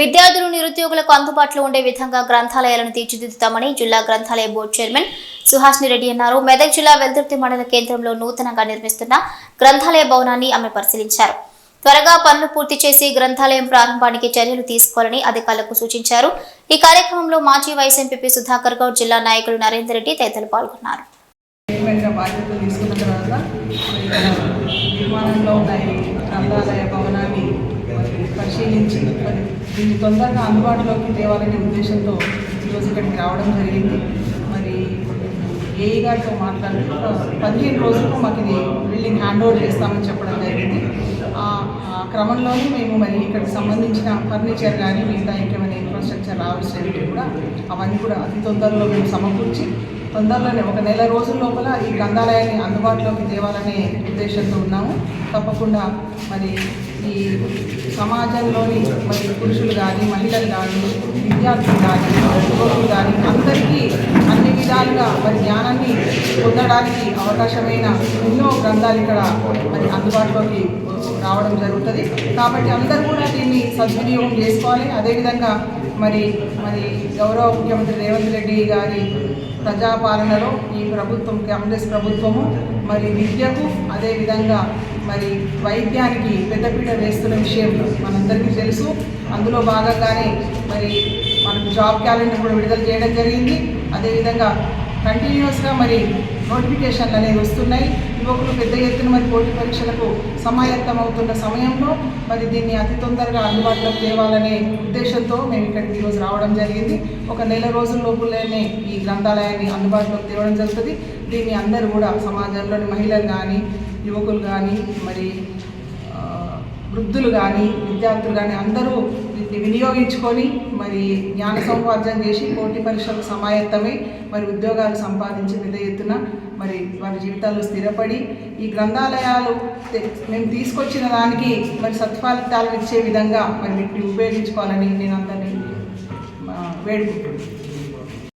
విద్యార్థులు నిరుద్యోగులకు అందుబాటులో ఉండే విధంగా గ్రంథాలయాలను తీర్చిదిద్దుతామని జిల్లా గ్రంథాలయ బోర్డు చైర్మన్ సుహాస్ని రెడ్డి అన్నారు. మెదక్ జిల్లా వెల్దుర్తి మండల కేంద్రంలో నూతనంగా నిర్మిస్తున్న గ్రంథాలయ భవనాన్ని ఆమె పరిశీలించారు. త్వరగా పనులు పూర్తి చేసి గ్రంథాలయం ప్రారంభానికి చర్యలు తీసుకోవాలని అధికారులకు సూచించారు. ఈ కార్యక్రమంలో మాజీ వైస్ ఎంపీ సుధాకర్ గౌడ్ జిల్లా నాయకులు నరేందర్ రెడ్డి తదితరులు పాల్గొన్నారు. నిర్మాణంలో ఉన్న గ్రంథాలయ భవనాన్ని పరిశీలించి మరి దీన్ని తొందరగా అందుబాటులోకి తేవాలనే ఉద్దేశంతో ఈరోజు ఇక్కడికి రావడం జరిగింది. మరి ఏఈ గారితో మాట్లాడుతూ పదిహేను రోజులకు మాకు ఇది బిల్డింగ్ హ్యాండ్ ఓవర్ చేస్తామని చెప్పడం జరిగింది. ఆ ఆ క్రమంలోనే మేము మరి ఇక్కడికి సంబంధించిన ఫర్నిచర్ కానీ మిగతా ఇంకేమైనా ఇన్ఫ్రాస్ట్రక్చర్ రావాల్సినవి కూడా అవన్నీ కూడా అతి తొందరలో మేము సమకూర్చి తొందరలోనే ఒక నెల రోజుల లోపల ఈ గ్రంథాలయాన్ని అందుబాటులోకి తేవాలనే ఉద్దేశంతో ఉన్నాము. తప్పకుండా మరి ఈ సమాజంలోని మరి పురుషులు కానీ మహిళలు కానీ విద్యార్థులు కానీ యువకులు కానీ అందరికీ అన్ని విధాలుగా మరి జ్ఞానాన్ని పొందడానికి అవకాశమైన ఎన్నో గ్రంథాలు ఇక్కడ మరి అందుబాటులోకి రావడం జరుగుతుంది. కాబట్టి అందరూ కూడా దీన్ని సద్వినియోగం చేసుకోవాలి. అదేవిధంగా మరి మరి గౌరవ ముఖ్యమంత్రి రేవంత్ రెడ్డి గారి ప్రజాపాలనలో ఈ ప్రభుత్వం కాంగ్రెస్ ప్రభుత్వము మరి విద్యకు అదేవిధంగా మరి వైద్యానికి పెద్దపీట వేస్తున్న విషయం మనందరికీ తెలుసు. అందులో భాగంగానే మరి మనకు జాబ్ క్యాలెండర్ కూడా విడుదల చేయడం జరిగింది. అదేవిధంగా కంటిన్యూస్గా మరి నోటిఫికేషన్లు అనేవి వస్తున్నాయి. యువకులు పెద్ద ఎత్తున మరి పోటీ పరీక్షలకు సమాయత్తం అవుతున్న సమయంలో మరి దీన్ని అతి తొందరగా అందుబాటులోకి తేవాలనే ఉద్దేశంతో మేము ఇక్కడికి ఈరోజు రావడం జరిగింది. ఒక నెల రోజుల లోపులోనే ఈ గ్రంథాలయాన్ని అందుబాటులోకి తేవడం జరుగుతుంది. దీన్ని అందరూ కూడా సమాజంలోని మహిళలు కానీ యువకులు కానీ మరి వృద్ధులు కానీ విద్యార్థులు కానీ అందరూ వీటిని వినియోగించుకొని మరి జ్ఞాన సముపార్జన చేసి పోటీ పరీక్షలకు సమాయత్తమై మరి ఉద్యోగాలు సంపాదించి పెద్ద ఎత్తున మరి వారి జీవితాల్లో స్థిరపడి ఈ గ్రంథాలయాలు మేము తీసుకొచ్చిన దానికి మరి సత్ఫలితాలు ఇచ్చే విధంగా మరి వీటిని ఉపయోగించుకోవాలని నేను అందరినీ వేడుకుంటున్నాను.